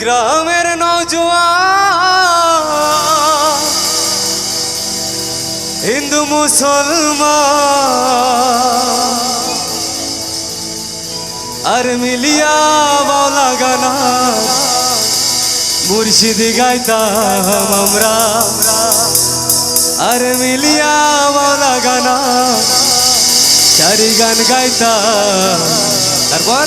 গ্রামের নৌজওয়ান, হিন্দু মুসলমান। আর মিলিয়া বাউলা গানা, মুর্শিদি গাইতাম আমরা। আর মিলিয়া বাউলা গানা, চারি গান গাইতাম। তারপর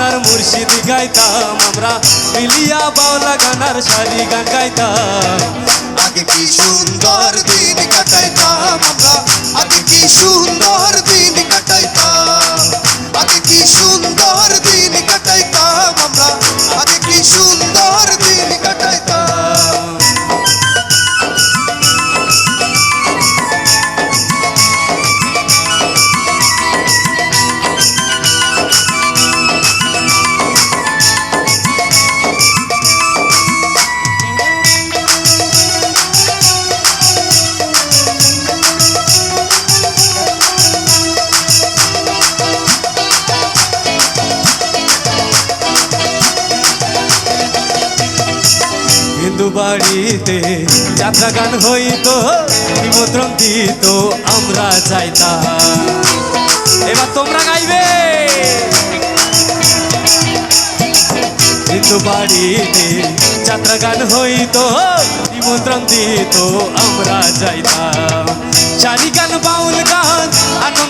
গানার মুর্শিদি গাইতাম আমরা। মিলিয়া বাউলা গানার শাড়ি গান গাইতাম। আগে কি সুন্দর দিন কাটাইতাম আমরা। আগে কি সুন্দর দিন কাটাইতাম। হিন্দু বাড়িতে। যাত্রা গান হইতো, নিমন্ত্রণ দিত, আমরা যাইতাম। এবার তোমরা গাইবে। হিন্দু বাড়িতে যাত্রা গান হইতো, নিমন্ত্রণ দিত, আমরা যাইতাম। চারি গান বাউল গান আনন্দের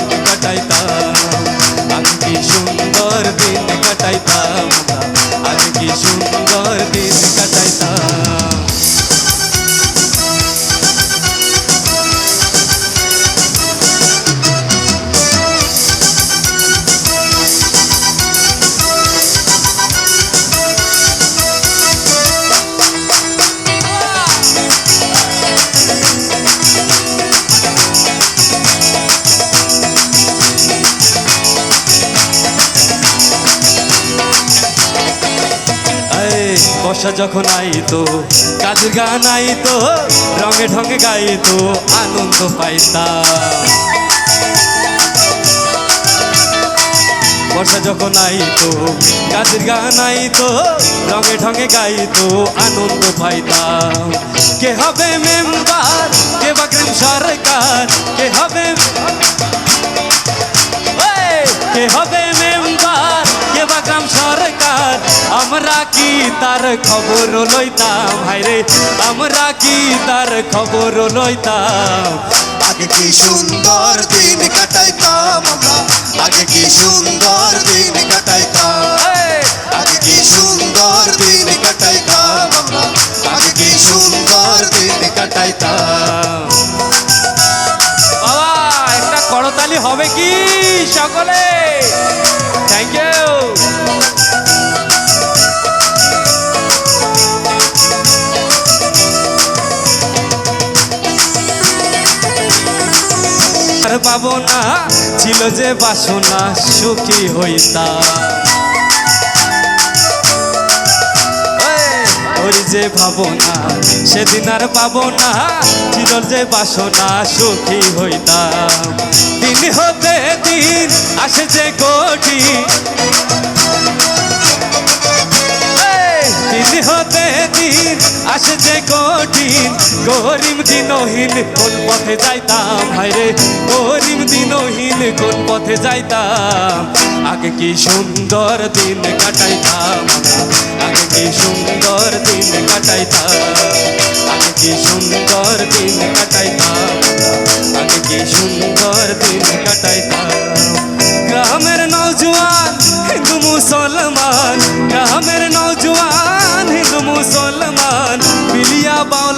বর্ষা যখন আইতো কাজের গান আইতো, রঙে ঢঙে গাইতো, আনন্দ পাইতাম। বর্ষা যখন আইতো কাজের গান আইতো, রঙে ঢঙে গাইতো, আনন্দ পাইতাম। কে হবে মেম্বার? কে বাকরেন সরকার? কে হবে কে হবে আমরা কি তার খবর লইতাম হাইরে আমরা কি তার খবর লইতাম আগে কি সুন্দর দিন কাটাইতাম আমরা? আগে কি সুন্দর দিন কাটাইতাম? আগে কি সুন্দর দিন কাটাইতাম আমরা? আগে কি সুন্দর দিন কাটাইতাম? বাবা একটা করতালি হবে কি সকলে? থ্যাংক ইউ পাবো না ছিল যে বাসনা সুখী হইতাম ওই যে ভাবনা সেদিন আর পাবো না ছিল যে বাসনা সুখী হইতাম দিন হতে দিন আসে যে এই, দিন হতে দিন আসে যে কঠিন। গরিম দিনহীন কোন পথে যাইতাম? হায়রে গরিম দিনহীন কোন পথে যাইতাম? আগে কি সুন্দর দিন কাটাইতাম। আগে কি সুন্দর দিন কাটাইতাম? আগে কি সুন্দর দিন কাটাইতাম? আগে কি সুন্দর দিন কাটাইতাম?